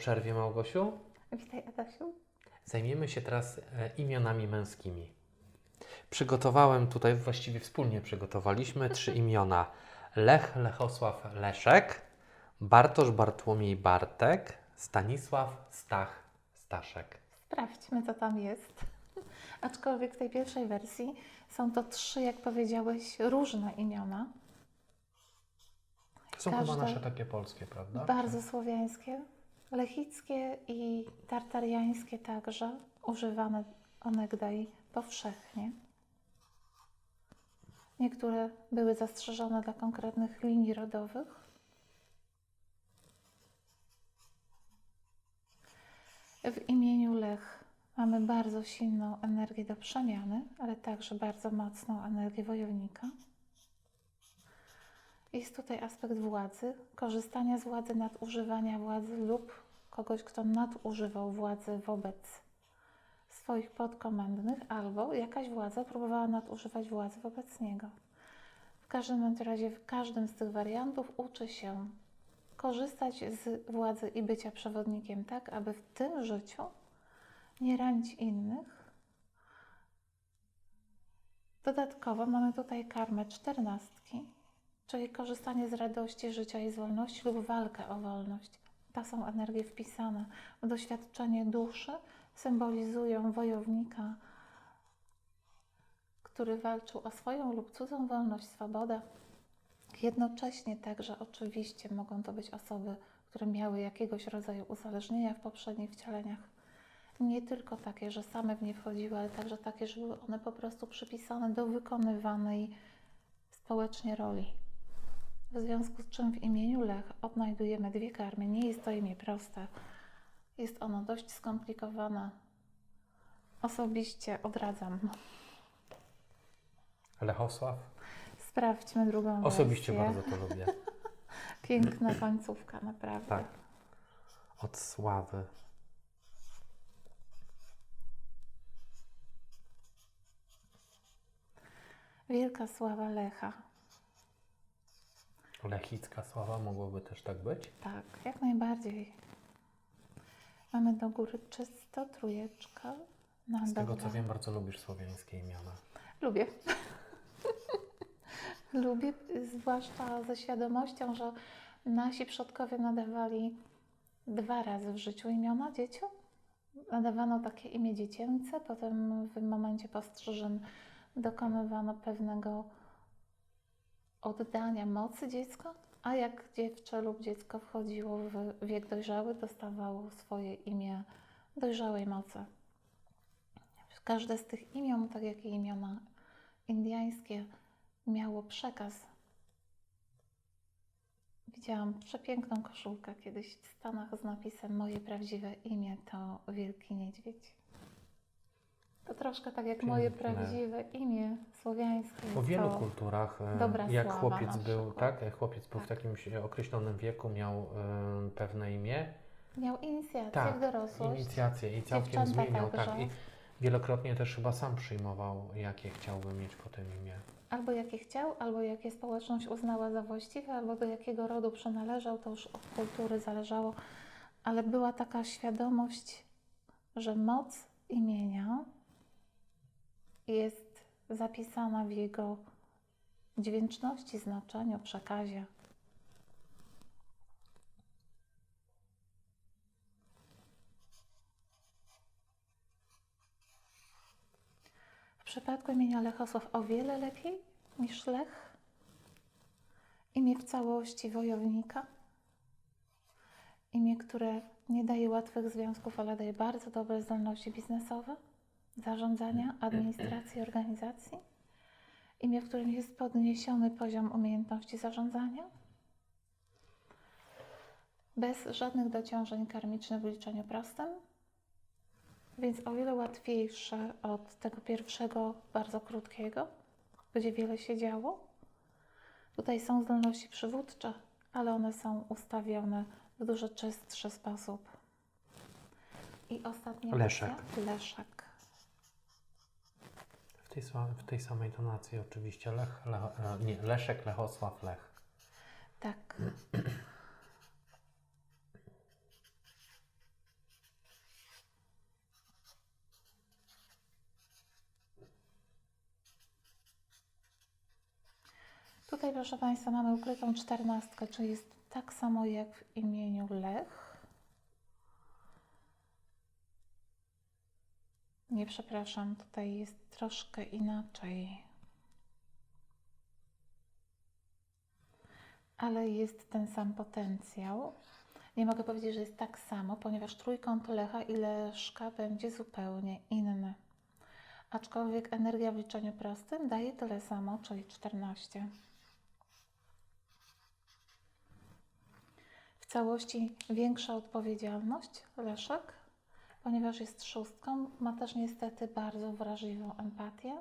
Przerwie, Małgosiu. Witaj, Adasiu. Zajmiemy się teraz e, imionami męskimi. Przygotowałem tutaj, właściwie wspólnie przygotowaliśmy trzy imiona. Lech, Lechosław, Leszek, Bartosz, Bartłomiej, Bartek, Stanisław, Stach, Staszek. Sprawdźmy, co tam jest. Aczkolwiek w tej pierwszej wersji są to trzy, jak powiedziałeś, różne imiona. Są Każde- chyba nasze takie polskie, prawda? Bardzo słowiańskie, lechickie i tartariańskie także, używane onegdaj powszechnie. Niektóre były zastrzeżone dla konkretnych linii rodowych. W imieniu Lech mamy bardzo silną energię do przemiany, ale także bardzo mocną energię wojownika. Jest tutaj aspekt władzy, korzystania z władzy, nadużywania władzy lub kogoś, kto nadużywał władzy wobec swoich podkomendnych, albo jakaś władza próbowała nadużywać władzy wobec niego. W każdym razie, w każdym z tych wariantów uczy się korzystać z władzy i bycia przewodnikiem tak, aby w tym życiu nie ranić innych. Dodatkowo mamy tutaj karmę czternastki, czyli korzystanie z radości życia i z wolności lub walkę o wolność. To są energie wpisane w doświadczenie duszy, symbolizują wojownika, który walczył o swoją lub cudzą wolność, swobodę. Jednocześnie także oczywiście mogą to być osoby, które miały jakiegoś rodzaju uzależnienia w poprzednich wcieleniach. Nie tylko takie, że same w nie wchodziły, ale także takie, że były one po prostu przypisane do wykonywanej społecznie roli. W związku z czym w imieniu Lech odnajdujemy dwie karmy. Nie jest to imię proste. Jest ono dość skomplikowane. Osobiście odradzam. Lechosław? Sprawdźmy drugą Osobiście wersję. bardzo to lubię. Piękna końcówka, naprawdę. Tak. Od sławy. Wielka sława Lecha. Lechicka sława mogłoby też tak być? Tak, jak najbardziej. Mamy do góry czysto, trójeczka. Na Z tego dole. co wiem, bardzo lubisz słowiańskie imiona. Lubię. Lubię, zwłaszcza ze świadomością, że nasi przodkowie nadawali dwa razy w życiu imiona dzieciom. Nadawano takie imię dziecięce, potem w momencie postrzyżyn dokonywano pewnego oddania mocy dziecka, a jak dziewczę lub dziecko wchodziło w wiek dojrzały, dostawało swoje imię dojrzałej mocy. Każde z tych imion, tak jak i imiona indyjskie, miało przekaz. Widziałam przepiękną koszulkę kiedyś w Stanach z napisem Moje prawdziwe imię to Wielki Niedźwiedź. Troszkę tak jak moje prawdziwe imię słowiańskie. Po wielu kulturach, e, dobra jak chłopiec był, tak, jak chłopiec był w Tak. takim się- określonym wieku, miał e, pewne imię, Miał inicjację tak, w dorosłość. inicjację i całkiem Dziewczęta zmieniał, tak, i wielokrotnie też chyba sam przyjmował, jakie chciałby mieć potem imię. Albo jakie chciał, albo jakie społeczność uznała za właściwe, albo do jakiego rodu przynależał, to już od kultury zależało. Ale była taka świadomość, że moc imienia jest zapisana w jego dźwięczności, znaczeniu, przekazie. W przypadku imienia Lechosław o wiele lepiej niż Lech. Imię w całości wojownika. Imię, które nie daje łatwych związków, ale daje bardzo dobre zdolności biznesowe, zarządzania, administracji, organizacji. Imię, w którym jest podniesiony poziom umiejętności zarządzania. Bez żadnych dociążeń karmicznych w liczeniu prostym. Więc o wiele łatwiejsze od tego pierwszego, bardzo krótkiego, gdzie wiele się działo. Tutaj są zdolności przywódcze, ale one są ustawione w dużo czystszy sposób. I ostatnia Leszek. Leszek tej, w tej samej tonacji oczywiście. Lech, Lecho, e, nie, Leszek, Lechosław, Lech. Tak. Tutaj, proszę Państwa, mamy ukrytą czternastkę, czyli jest tak samo jak w imieniu Lech. Nie, przepraszam, tutaj jest troszkę inaczej. Ale jest ten sam potencjał. Nie mogę powiedzieć, że jest tak samo, ponieważ trójkąt Lecha i Leszka będzie zupełnie inny. Aczkolwiek energia w liczeniu prostym daje tyle samo, czyli 14. W całości większa odpowiedzialność Leszek, ponieważ jest szóstką, ma też niestety bardzo wrażliwą empatię,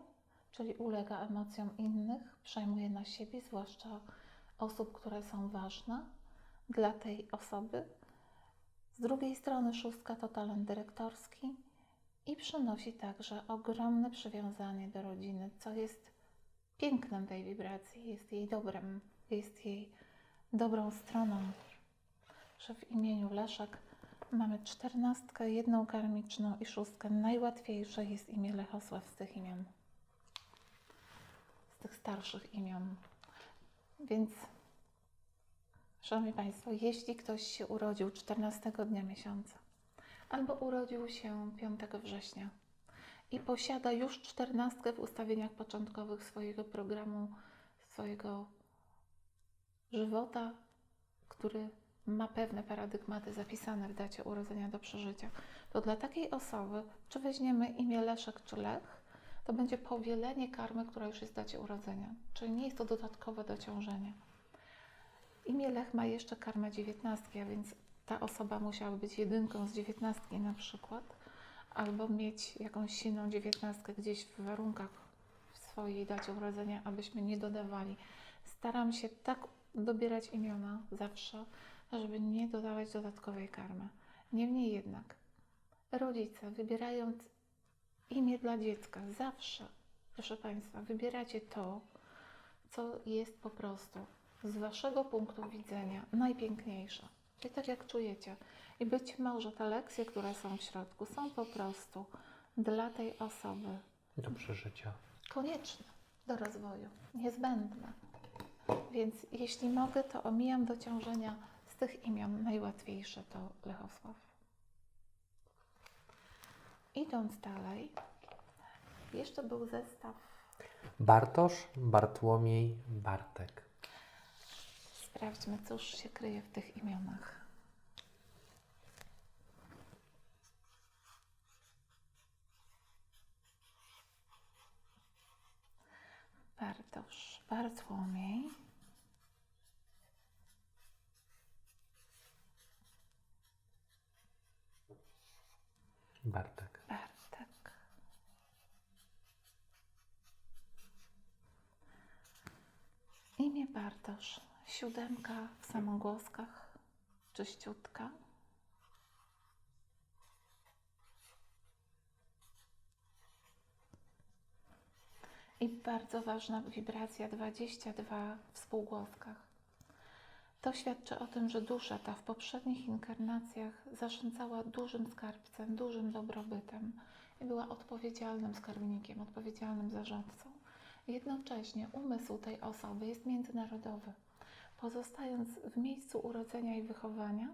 czyli ulega emocjom innych, przejmuje na siebie, zwłaszcza osób, które są ważne dla tej osoby. Z drugiej strony szóstka to talent dyrektorski i przynosi także ogromne przywiązanie do rodziny, co jest pięknem tej wibracji, jest jej dobrem, jest jej dobrą stroną. Że w imieniu Leszek mamy czternastkę, jedną karmiczną i szóstkę. Najłatwiejsze jest imię Lechosław z tych imion, z tych starszych imion. Więc Szanowni Państwo, jeśli ktoś się urodził 14 dnia miesiąca albo urodził się 5 września i posiada już 14 w ustawieniach początkowych swojego programu, swojego żywota, który ma pewne paradygmaty zapisane w dacie urodzenia do przeżycia, to dla takiej osoby, czy weźmiemy imię Leszek czy Lech, to będzie powielenie karmy, która już jest w dacie urodzenia. Czyli nie jest to dodatkowe dociążenie. Imię Lech ma jeszcze karmę dziewiętnastki, a więc ta osoba musiała być jedynką z dziewiętnastki na przykład, albo mieć jakąś silną dziewiętnastkę gdzieś w warunkach w swojej dacie urodzenia, abyśmy nie dodawali. Staram się tak dobierać imiona zawsze, żeby nie dodawać dodatkowej karmy. Niemniej jednak, rodzice wybierając imię dla dziecka, zawsze, proszę Państwa, wybieracie to, co jest po prostu z Waszego punktu widzenia najpiękniejsze. Czyli tak jak czujecie. I być może te lekcje, które są w środku, są po prostu dla tej osoby Do przeżycia. konieczne do rozwoju, niezbędne. Więc jeśli mogę, to omijam dociążenia tych imion. Najłatwiejsze to Lechosław. Idąc dalej, jeszcze był zestaw Bartosz, Bartłomiej, Bartek. Sprawdźmy, cóż się kryje w tych imionach. Bartosz, Bartłomiej, Bartek. Bartek. Imię Bartosz. Siódemka w samogłoskach. Czyściutka. I bardzo ważna wibracja 22 w spółgłoskach. To świadczy o tym, że dusza ta w poprzednich inkarnacjach zarządzała dużym skarbcem, dużym dobrobytem i była odpowiedzialnym skarbnikiem, odpowiedzialnym zarządcą. Jednocześnie umysł tej osoby jest międzynarodowy. Pozostając w miejscu urodzenia i wychowania,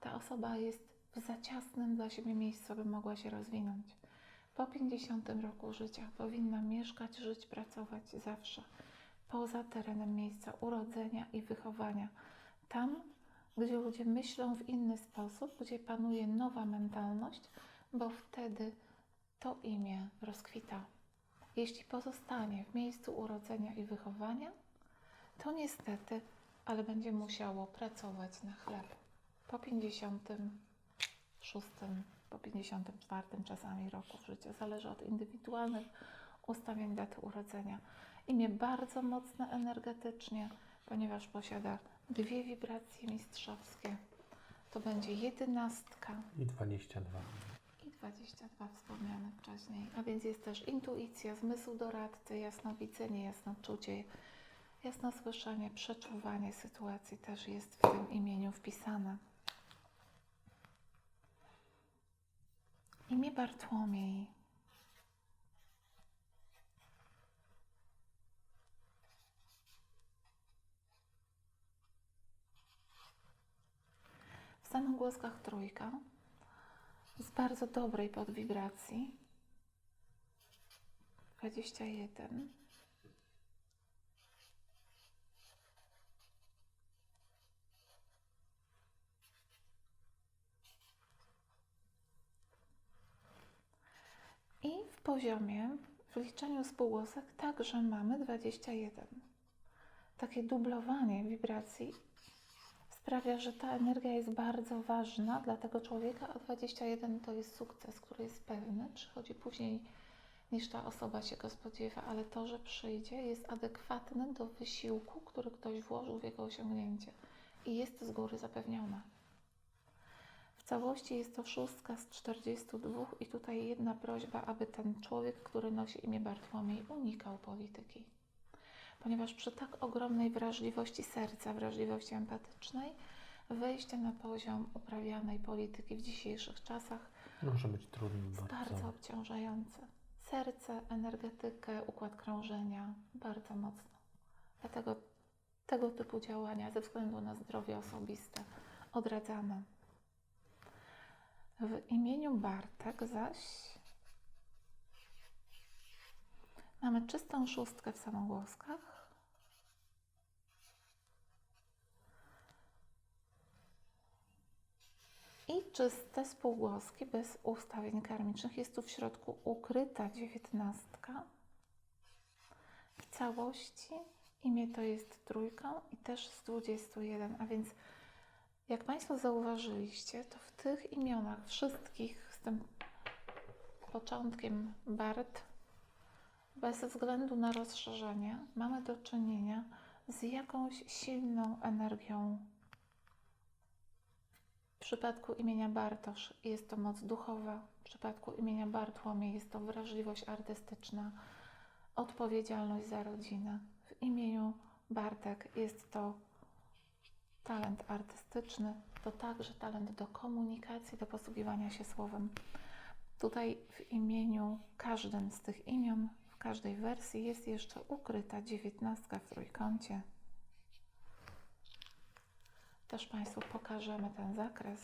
ta osoba jest w za ciasnym dla siebie miejscu, by mogła się rozwinąć. Po 50 roku życia powinna mieszkać, żyć, pracować zawsze poza terenem miejsca urodzenia i wychowania. Tam, gdzie ludzie myślą w inny sposób, gdzie panuje nowa mentalność, bo wtedy to imię rozkwita. Jeśli pozostanie w miejscu urodzenia i wychowania, to niestety, ale będzie musiało pracować na chleb. Po 56, po 54 czasami roku życia, zależy od indywidualnych ustawień daty urodzenia. Imię bardzo mocne energetycznie, ponieważ posiada dwie wibracje mistrzowskie. To będzie jedenastka I 22. i 22 wspomniane wcześniej. A więc jest też intuicja, zmysł doradcy, jasnowidzenie, jasnoczucie, jasnosłyszenie, przeczuwanie sytuacji też jest w tym imieniu wpisane. Imię Bartłomiej. Samogłoskach trójka z bardzo dobrej podwibracji 21 I w poziomie, w liczeniu spółgłosek także mamy 21. Takie dublowanie wibracji sprawia, że ta energia jest bardzo ważna dla tego człowieka, a 21 to jest sukces, który jest pewny, przychodzi później niż ta osoba się go spodziewa, ale to, że przyjdzie, jest adekwatne do wysiłku, który ktoś włożył w jego osiągnięcie i jest z góry zapewnione. W całości jest to szóstka z 42 i tutaj jedna prośba, aby ten człowiek, który nosi imię Bartłomiej, unikał polityki. Ponieważ przy tak ogromnej wrażliwości serca, wrażliwości empatycznej, wejście na poziom uprawianej polityki w dzisiejszych czasach Może być trudny jest bardzo. bardzo obciążające. Serce, energetykę, układ krążenia bardzo mocno. Dlatego tego typu działania ze względu na zdrowie osobiste odradzamy. W imieniu Bartek zaś mamy czystą szóstkę w samogłoskach. I czyste spółgłoski bez ustawień karmicznych. Jest tu w środku ukryta dziewiętnastka. W całości imię to jest trójką i też z 21, a więc jak Państwo zauważyliście, to w tych imionach wszystkich z tym początkiem Bart, bez względu na rozszerzenie, mamy do czynienia z jakąś silną energią. W przypadku imienia Bartosz jest to moc duchowa, w przypadku imienia Bartłomiej jest to wrażliwość artystyczna, odpowiedzialność za rodzinę. W imieniu Bartek jest to talent artystyczny, to także talent do komunikacji, do posługiwania się słowem. Tutaj w imieniu każdym z tych imion, w każdej wersji jest jeszcze ukryta dziewiętnastka w trójkącie. Też Państwu pokażemy ten zakres.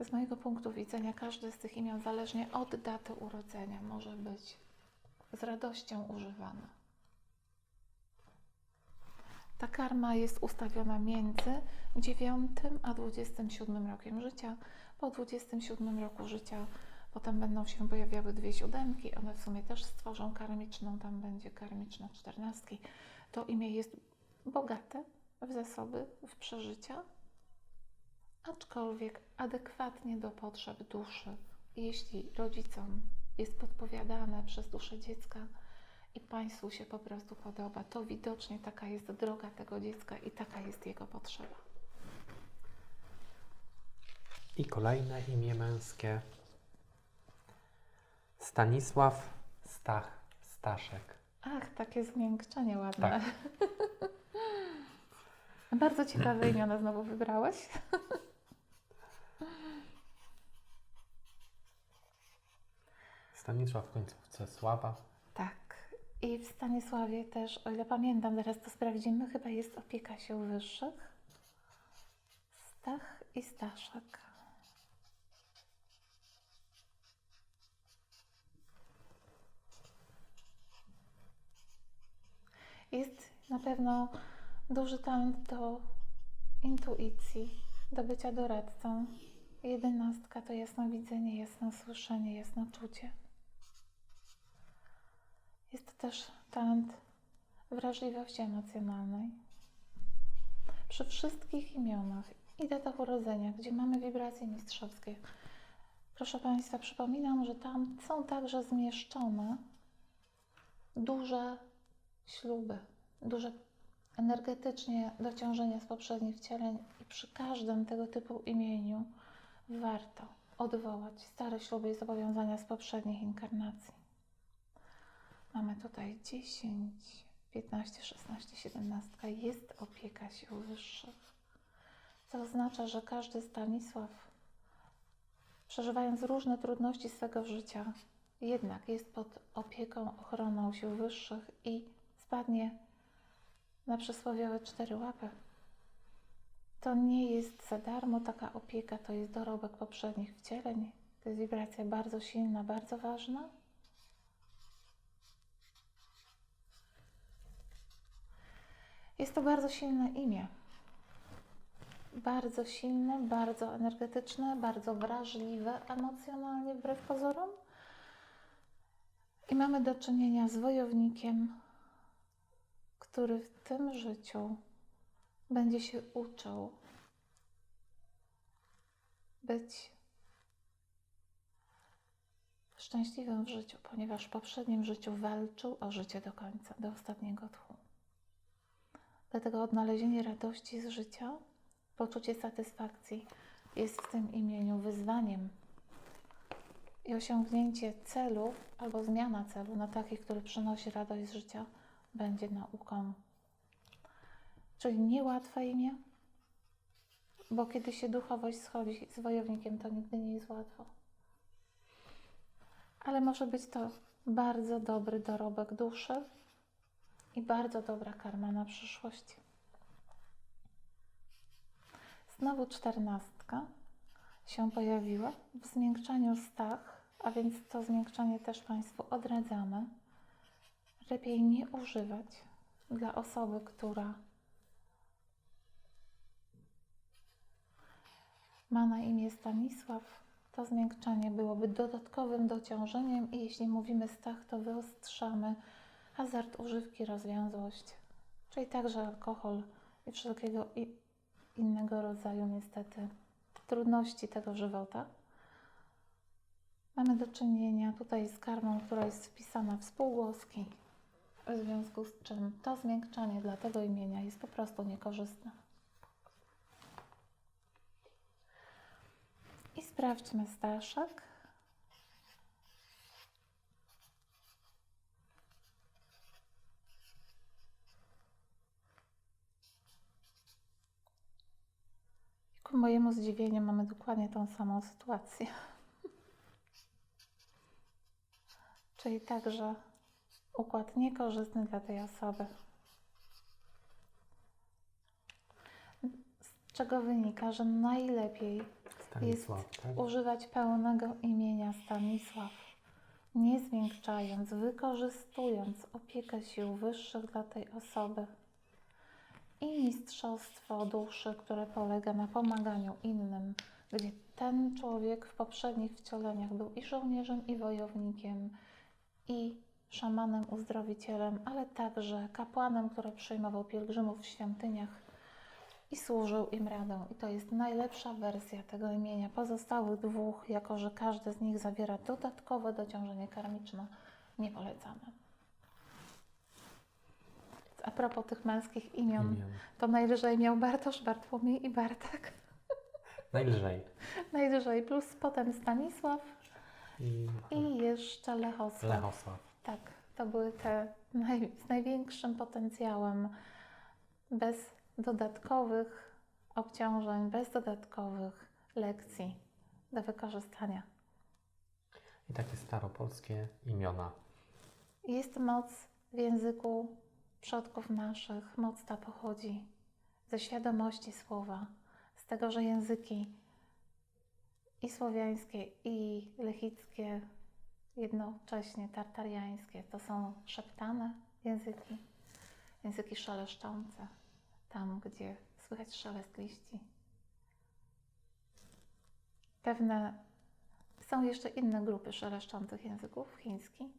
Z mojego punktu widzenia każde z tych imion, zależnie od daty urodzenia, może być z radością używana. Ta karma jest ustawiona między 9 a 27 rokiem życia. Po 27 roku życia potem będą się pojawiały dwie siódemki, one w sumie też stworzą karmiczną, tam będzie karmiczna czternastki. To imię jest bogate w zasoby, w przeżycia, aczkolwiek adekwatnie do potrzeb duszy. Jeśli rodzicom jest podpowiadane przez duszę dziecka i Państwu się po prostu podoba, to widocznie taka jest droga tego dziecka i taka jest jego potrzeba. I kolejne imię męskie. Stanisław Stach Staszek. Ach, takie zmiękczenie ładne. Tak. Bardzo ciekawe imiona znowu wybrałeś. Stanisław w końcówce Sława. Tak. I w Stanisławie też, o ile pamiętam, zaraz to sprawdzimy, chyba jest opieka sił wyższych. Stach i Staszek. Jest na pewno duży talent do intuicji, do bycia doradcą. Jedenastka to jasnowidzenie, jasnosłyszenie, jasnoczucie. Jest to też talent wrażliwości emocjonalnej. Przy wszystkich imionach i datach urodzenia, gdzie mamy wibracje mistrzowskie, proszę Państwa, przypominam, że tam są także zmieszczone duże śluby, duże energetycznie dociążenia z poprzednich wcieleń i przy każdym tego typu imieniu warto odwołać stare śluby i zobowiązania z poprzednich inkarnacji. Mamy tutaj 10, 15, 16, 17. Jest opieka sił wyższych. Co oznacza, że każdy Stanisław, przeżywając różne trudności swego życia, jednak jest pod opieką, ochroną sił wyższych i spadnie na przysłowiowe cztery łapy. To nie jest za darmo taka opieka, to jest dorobek poprzednich wcieleń. To jest wibracja bardzo silna, bardzo ważna. Jest to bardzo silne imię. Bardzo silne, bardzo energetyczne, bardzo wrażliwe emocjonalnie wbrew pozorom. I mamy do czynienia z wojownikiem, który w tym życiu będzie się uczył być szczęśliwym w życiu, ponieważ w poprzednim życiu walczył o życie do końca, do ostatniego tchu. Dlatego odnalezienie radości z życia, poczucie satysfakcji jest w tym imieniu wyzwaniem i osiągnięcie celu albo zmiana celu na taki, który przynosi radość z życia, będzie nauką. Czyli niełatwe imię, bo kiedy się duchowość schodzi z wojownikiem, to nigdy nie jest łatwo. Ale może być to bardzo dobry dorobek duszy i bardzo dobra karma na przyszłość. Znowu czternastka się pojawiła w zmiękczaniu stach, a więc to zmiękczanie też Państwu odradzamy. Lepiej nie używać dla osoby, która ma na imię Stanisław. To zmiękczanie byłoby dodatkowym dociążeniem i jeśli mówimy stach, to wyostrzamy hazard, używki, rozwiązłość, czyli także alkohol i wszelkiego innego rodzaju niestety trudności tego żywota. Mamy do czynienia tutaj z karmą, która jest wpisana w spółgłoski, w związku z czym to zmiękczanie dla tego imienia jest po prostu niekorzystne. I sprawdźmy staszek. Ku mojemu zdziwieniu mamy dokładnie tą samą sytuację. Czyli także układ niekorzystny dla tej osoby. Z czego wynika, że najlepiej Stanisław, jest tak? używać pełnego imienia Stanisław, nie zmiękczając, wykorzystując opiekę sił wyższych dla tej osoby i mistrzostwo duszy, które polega na pomaganiu innym, gdzie ten człowiek w poprzednich wcieleniach był i żołnierzem, i wojownikiem, i szamanem, uzdrowicielem, ale także kapłanem, który przyjmował pielgrzymów w świątyniach i służył im radą. I to jest najlepsza wersja tego imienia. Pozostałych dwóch, jako że każdy z nich zawiera dodatkowe dociążenie karmiczne, nie polecamy. A propos tych męskich imion, Imion. to najlżej miał Bartosz, Bartłomiej i Bartek. Najlżej. Najlżej plus potem Stanisław I, i jeszcze Lechosław. Lechosław. Tak, to były te naj, z największym potencjałem, bez dodatkowych obciążeń, bez dodatkowych lekcji do wykorzystania. I takie staropolskie imiona. Jest moc w języku przodków naszych. Moc ta pochodzi ze świadomości słowa, z tego, że języki i słowiańskie, i lechickie, jednocześnie tartariańskie, to są szeptane języki, języki szeleszczące, tam gdzie słychać szelest liści. Pewne są jeszcze inne grupy szeleszczących języków, chiński.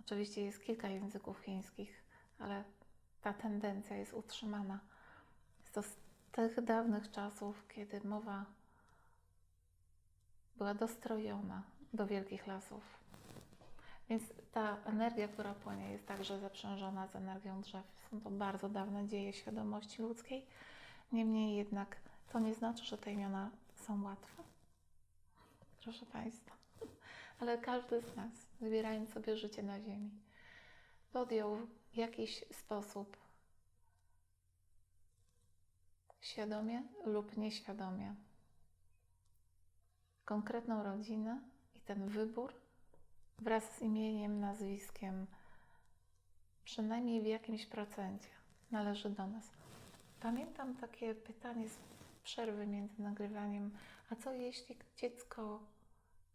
Oczywiście jest kilka języków chińskich, ale ta tendencja jest utrzymana. Jest to z tych dawnych czasów, kiedy mowa była dostrojona do wielkich lasów. Więc ta energia, która płynie, jest także zaprzężona z energią drzew. Są to bardzo dawne dzieje świadomości ludzkiej. Niemniej jednak to nie znaczy, że te imiona są łatwe. Proszę Państwa. Ale każdy z nas, wybierając sobie życie na Ziemi, podjął w jakiś sposób świadomie lub nieświadomie konkretną rodzinę i ten wybór wraz z imieniem, nazwiskiem, przynajmniej w jakimś procencie należy do nas. Pamiętam takie pytanie z przerwy między nagrywaniem, a co jeśli dziecko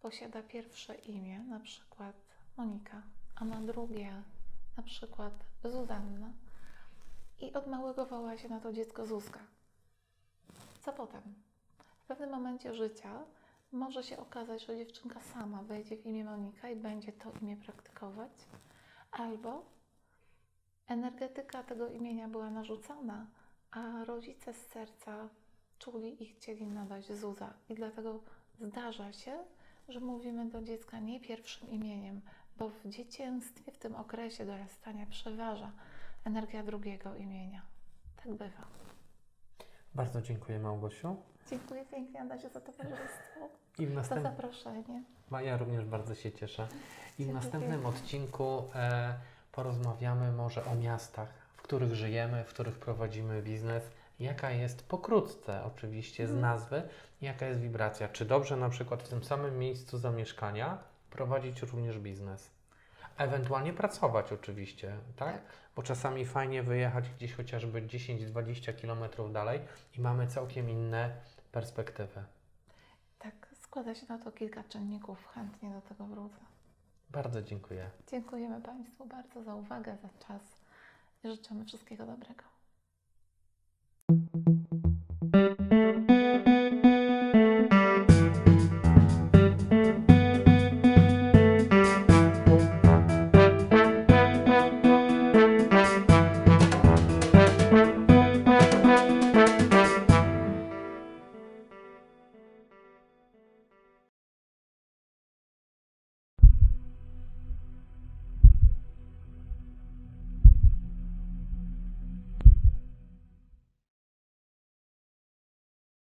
posiada pierwsze imię, na przykład Monika, a ma drugie, na przykład Zuzanna i od małego woła się na to dziecko Zuzka. Co potem? W pewnym momencie życia może się okazać, że dziewczynka sama wejdzie w imię Monika i będzie to imię praktykować, albo energetyka tego imienia była narzucona, a rodzice z serca czuli i chcieli nadać Zuza. I dlatego zdarza się, że mówimy do dziecka nie pierwszym imieniem, bo w dzieciństwie, w tym okresie dorastania przeważa energia drugiego imienia. Tak bywa. Bardzo dziękuję Małgosiu. Dziękuję pięknie Adasiu za towarzystwo, I w za następnym... zaproszenie. Ja również bardzo się cieszę. I w następnym odcinku e, porozmawiamy może o miastach, w których żyjemy, w których prowadzimy biznes. Jaka jest pokrótce oczywiście z Mhm. nazwy, jaka jest wibracja. Czy dobrze na przykład w tym samym miejscu zamieszkania prowadzić również biznes? Ewentualnie pracować oczywiście, tak? Tak. Bo czasami fajnie wyjechać gdzieś chociażby 10-20 km dalej i mamy całkiem inne perspektywy. Tak, składa się na to kilka czynników. Chętnie do tego wrócę. Bardzo dziękuję. Dziękujemy Państwu bardzo za uwagę, za czas i życzymy wszystkiego dobrego.